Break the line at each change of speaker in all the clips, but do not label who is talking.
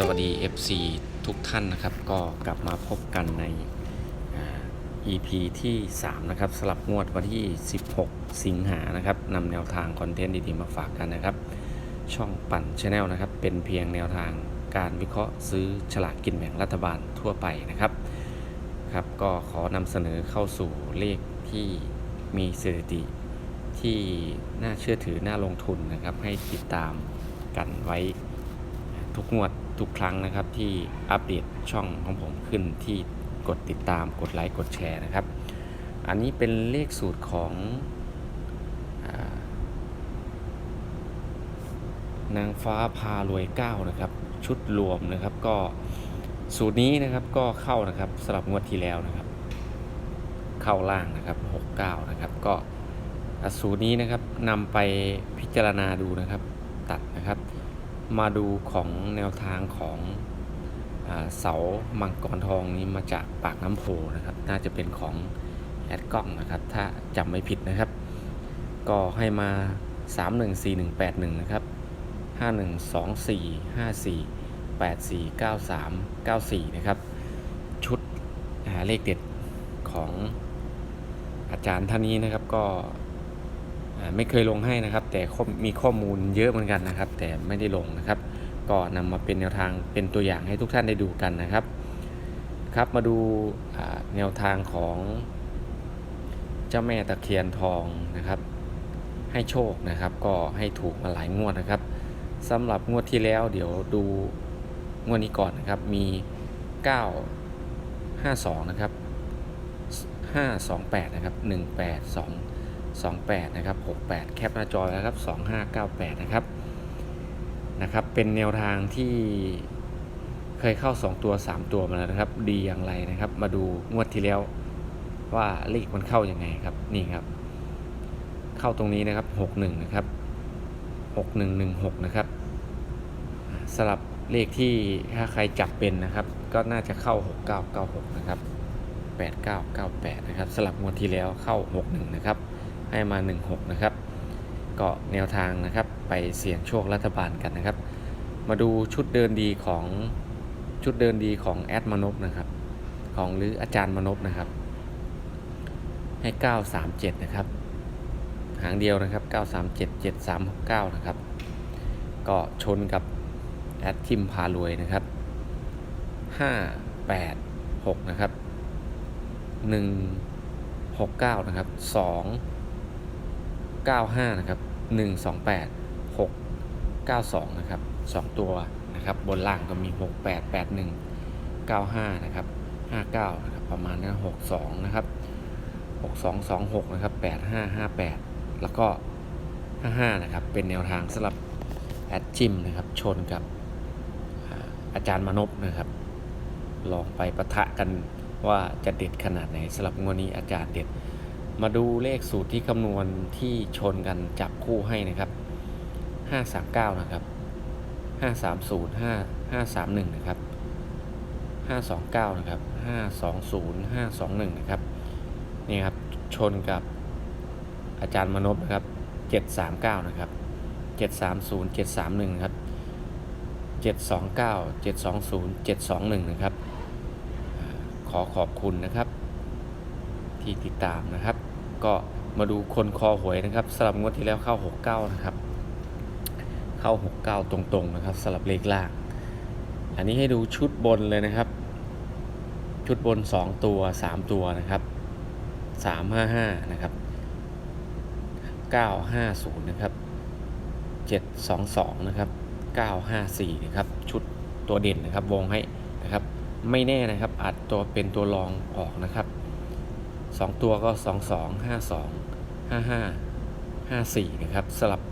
สวัสดี FC ทุกท่านนะครับ ก็กลับมาพบกันในอ่า EP ที่ 3 นะครับสลับงวดวันที่ 16 สิงหานะครับนำแนวทางคอนเทนต์ดีๆมาฝากกันนะครับ ช่องปั่นชาแนลนะครับ เป็นเพียงแนวทางการวิเคราะห์ซื้อฉลากกินแบ่งรัฐบาลทั่วไปนะครับครับ ก็ขอนำเสนอเข้าสู่เลขที่มีสถิติที่น่าเชื่อถือน่าลงทุนนะครับ ให้ติดตามกันไว้ทุกงวด ทุกครั้งนะครับที่อัปเดตช่องของผมขึ้นที่กดติดตามกดไลค์กดแชร์นะครับ อันนี้เป็นเลขสูตรของอนางฟ้าพารวยเก้านะครับ ชุดรวมนะครับก็สูตรนี้นะครับก็เข้านะครับสำหรับงวดที่แล้วนะครับ เข้าล่างนะครับ69นะครับก็สูตรนี้นะครับนำไปพิจารณาดูนะครับตัดนะครับ มาดูของแนวทางของเสามังกรทองนี้มาจากปากน้ำโพนะครับ น่าจะเป็นของแอดกล้องนะครับ ถ้าจำไม่ผิดนะครับ ก็ให้มา 314181 นะครับ 5124 54 84 93 94 นะครับ ชุดเลขเด็ดของอาจารย์ท่านนี้นะครับก็ ไม่เคยลงให้นะครับ แต่มีข้อมูลเยอะเหมือนกันนะครับ แต่ไม่ได้ลงนะครับ ก็นำมาเป็นแนวทางเป็นตัวอย่างให้ทุกท่านได้ดูกันนะครับ ครับมาดูแนวทางของเจ้าแม่ตะเคียนทองนะครับ ให้โชคนะครับ ก็ให้ถูกมาหลายงวดนะครับสำหรับงวดที่แล้วเดี๋ยวดูงวดนี้ก่อนนะครับมี 952 นะครับ 528 นะครับ 182 28 นะครับ 68 แคปหน้าจอแล้วครับ 2598 นะครับ นะครับ เป็นแนวทางที่เคยเข้า 2 ตัว 3 ตัวมาแล้วนะครับ ดีอย่างไรนะครับ มาดูงวดที่แล้วว่าเลขมันเข้ายังไงครับ นี่ครับ เข้าตรงนี้นะครับ 61 นะครับ 6116 นะครับ สลับเลขที่ถ้าใครจับเป็นนะครับ ก็น่าจะเข้า 6996 นะครับ8998 นะครับสลับงวดที่แล้วเข้า 61 นะครับ ให้มา 16 นะครับ ก็แนวทางนะครับไปเสี่ยงโชครัฐบาลกันนะครับ มาดูชุดเดินดีของชุดเดินดีของแอดมนพนะครับ ของหรืออาจารย์มนพนะครับ ให้ 937 นะครับ หางเดียวนะครับ 937 7369 นะครับ ก็ชนกับแอดทิมพารวยนะครับ 586 นะครับ 169 นะครับ 2 95 นะครับ 128 6 92 นะครับ 2 ตัวนะครับ บนล่างก็มี 68 81 95 นะครับ 59 นะครับ ประมาณนั้น62 นะครับ 6226 นะครับ 8558 แล้วก็ 55 นะครับ เป็นแนวทางสำหรับแอดจิมนะครับ ชนกับอาจารย์มนพนะครับ ลองไปประทะกันว่าจะเด็ดขนาดไหนสำหรับงวดนี้อาจารย์เด็ด มาดูเลขสูตรที่คำนวณที่ชนกันจับคู่ให้นะครับ 539 นะครับ 530 5 531 นะครับ 529 นะครับ 520 521 นะครับ นี่ครับ ชนกับอาจารย์มนพนะครับ 739 นะครับ 730 731 นะครับ 729 720 721 นะครับ ขอขอบคุณนะครับที่ติดตามนะครับ ก็มาดูคนคอหวยนะครับสลับงวดที่แล้วเข้า 69 นะครับ เข้า 69 ตรงๆนะครับสลับเลขล่าง อันนี้ให้ดูชุดบนเลยนะครับ ชุดบน 2 ตัว 3 ตัวนะครับ 355 นะครับ 950 นะครับ 722 นะครับ 954 นะครับ ชุดตัวเด่นนะครับวงให้นะครับ ไม่แน่นะครับอาจตัวเป็นตัวรองออกนะครับ สองตัวก็สองสองห้าสองห้าห้าห้าสี่นะครับ สลับ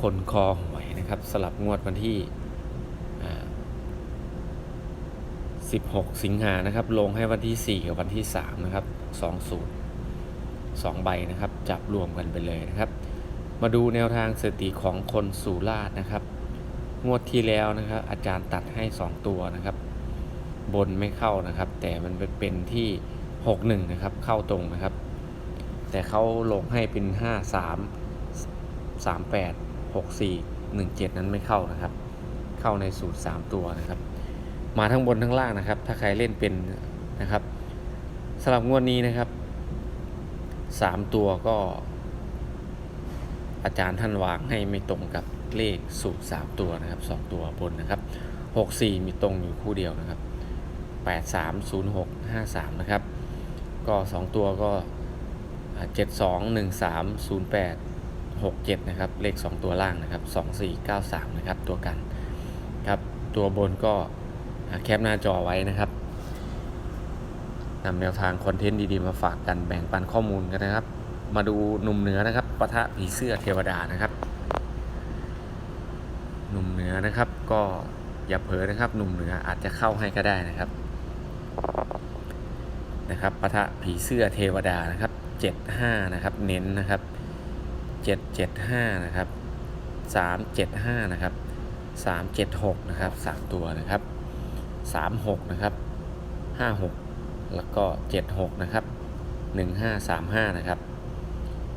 คนคอหวยนะครับ สลับงวดวันที่สิบหกสิงหานะครับ ลงให้วันที่สี่กับวันที่สามนะครับสองสูตรสองใบนะครับ จับรวมกันไปเลยนะครับ มาดูแนวทางสถิติของคนสุราษฎร์นะครับ งวดที่แล้วนะครับ อาจารย์ตัดให้สองตัวนะครับ บนไม่เข้านะครับ แต่มันไปเป็นที่ 61นะครับเข้าตรงนะครับ แต่เขาลงให้เป็น 53 38 64 17 นั้นไม่เข้านะครับ เข้าในสูตร 3 ตัวนะครับ มาทั้งบนทั้งล่างนะครับ ถ้าใครเล่นเป็นนะครับสำหรับงวดนี้นะครับ 3 ตัวก็ อาจารย์ท่านวางให้ไม่ตรงกับเลขสูตร 3 ตัวนะครับ 2 ตัวบนนะครับ 64 มีตรงอยู่คู่เดียวนะครับ 830653 นะครับ ก็ 2 ตัวก็อ่า721308 67 นะครับ เลข 2 ตัวล่างนะครับ 2493 นะครับ ตัวกันครับ ตัวบนก็แคปหน้าจอไว้นะครับนำแนวทางคอนเทนต์ดีๆ มาฝากกันแบ่งปันข้อมูลกันนะครับ มาดูหนุ่มเหนือนะครับปะทะผีเสื้อเทวดานะครับ หนุ่มเหนือนะครับก็อย่าเผลอนะครับ หนุ่มเหนืออาจจะเข้าให้ก็ได้นะครับ นะครับปะทะผีเสื้อเทวดานะครับ 75 นะครับ เน้นนะครับ 775 นะครับ 375 นะครับ 376 นะครับ 3 ตัวนะครับ 36 นะครับ 56 แล้วก็ 76 นะครับ 1535 นะครับ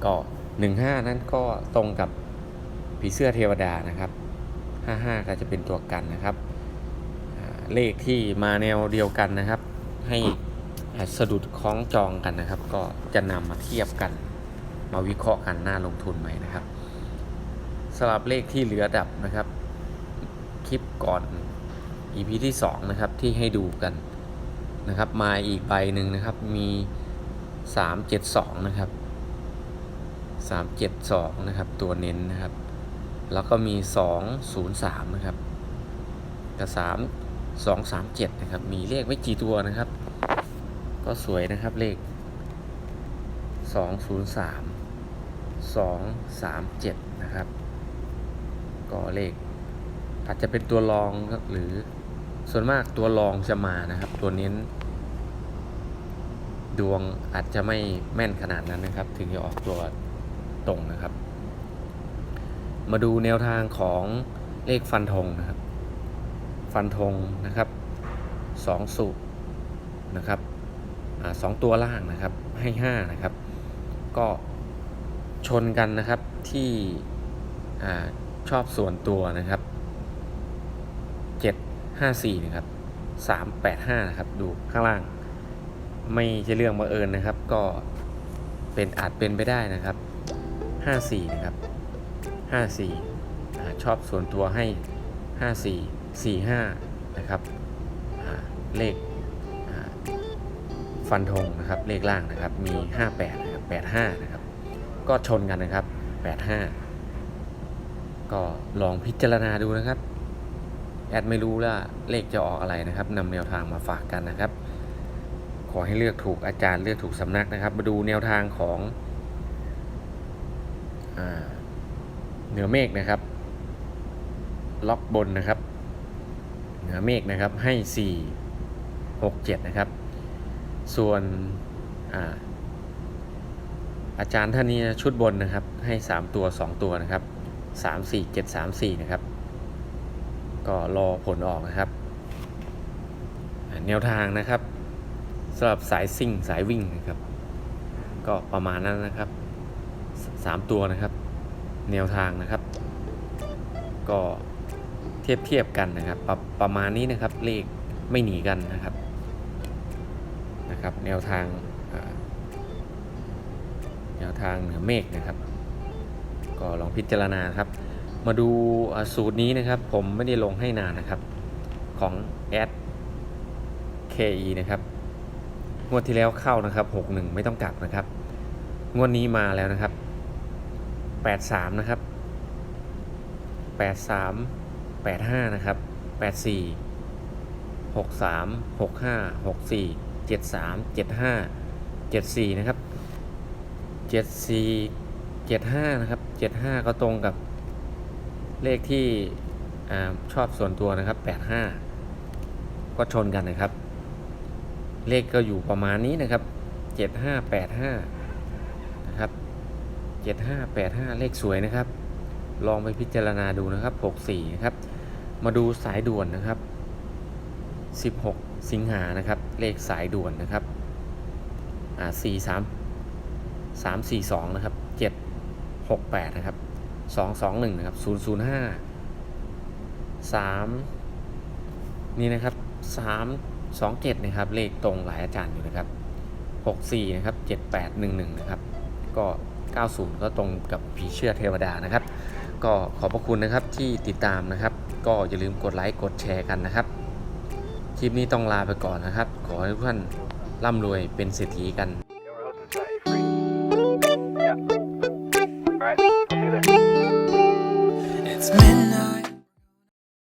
ก็ 15 นั้นก็ตรงกับผีเสื้อเทวดานะครับ 55 ก็จะเป็นตัวกันนะครับ เลขที่มาแนวเดียวกันนะครับ ให้ สะดุดคล้องจองกันนะครับ ก็จะนำมาเทียบกัน มาวิเคราะห์กันหน้าลงทุนใหมนะครับสำหรับเลขที่เหลือดับนะครับ คลิปก่อน EP ที่ 2 นะครับ ที่ให้ดูกันนะครับ มาอีกใบหนึ่งนะครับ มี 372 นะครับ 372 นะครับ ตัวเน้นนะครับ แล้วก็มี 203 นะครับกับ3 237 นะครับ มีเลขไม่กี่ตัวนะครับ ก็สวยนะครับเลข 203 237 นะครับ ก็เลข อาจจะเป็นตัวรองครับหรือส่วนมากตัวรองจะมานะครับ ตัวเน้น ดวงอาจจะไม่แม่นขนาดนั้นนะครับ ถึงจะออกตัวตรงนะครับ มาดูแนวทางของเลขฟันธงนะครับ ฟันธงนะครับสองสูนะครับ สองตัวล่างนะครับให้ห้านะครับ ก็ชนกันนะครับที่อชอบส่วนตัวนะครับเจ็ดห้าสี่นะครับสามแปดห้านะครับดูข้างล่าง ไม่ใช่เรื่องบังเอิญนะครับ ก็เป็นอาจเป็นไปได้นะครับ 54นะครับ54อ่ชอบส่วนตัวให้ 54 45นะครับเลข ฟันธงนะครับเลขล่างนะครับมี 58นะครับ85นะครับก็ชนกันนะครับ 85 ก็ลองพิจารณาดูนะครับแอดไม่รู้ว่าเลขจะออกอะไรนะครับนำแนวทางมาฝากกันนะครับ ขอให้เลือกถูกอาจารย์เลือกถูกสำนักนะครับ มาดูแนวทางของอเหนือเมฆนะครับ ล็อกบนนะครับ เหนือเมฆนะครับให้ 4 6 7 นะครับ ส่วนอาอาจารย์ท่านนี้ชุดบนนะครับ ให้ 3 ตัว 2 ตัวนะครับ 3 4 7 3 4 นะครับ ก็รอผลออกนะครับ แนวทางนะครับสำหรับสายซิ่งสายวิ่งนะครับ ก็ประมาณนั้นนะครับสามตัวนะครับ แนวทางนะครับ ก็เทียบเทียบกันนะครับ ประประมาณนี้นะครับเลขไม่หนีกันนะครับ นะครับ แนวทางแนวทางเหนือเมฆนะครับ ก็ลองพิจารณาครับ มาดูสูตรนี้นะครับ ผมไม่ได้ลงให้นานนะครับของแอด KE นะครับงวดที่แล้วเข้านะครับ 61 ไม่ต้องกลับนะครับ งวดนี้มาแล้วนะครับ 83 นะครับ 83 85 นะครับ 84 63 65 64 73 75 74นะครับ74 75นะครับ75ก็ตรงกับเลขที่อชอบส่วนตัวนะครับ85ก็ชนกันนะครับ เลขก็อยู่ประมาณนี้นะครับ7585นะครับ7585เลขสวยนะครับ ลองไปพิจารณาดูนะครับ64นะครับ มาดูสายด่วนนะครับ16 สิงหานะครับ เลขสายด่วนนะครับอ่า43 342นะครับ768นะครับ221นะครับ005สามนี่นะครับสามสองเจ็ดนะครับ เลขตรงหลายอาจารย์อยู่นะครับหกสี่นะครับเจ็ดแปดหนึ่งหนึ่งนะครับก็เก้าศูนย์ก็ตรงกับผีเชื่อเทวดานะครับ ก็ขอบพระคุณนะครับที่ติดตามนะครับ ก็อย่าลืมกดไลค์กดแชร์กันนะครับ คลิปนี้ต้องลาไปก่อนนะครับ ขอให้ทุกท่านร่ำรวยเป็นเศรษฐีกัน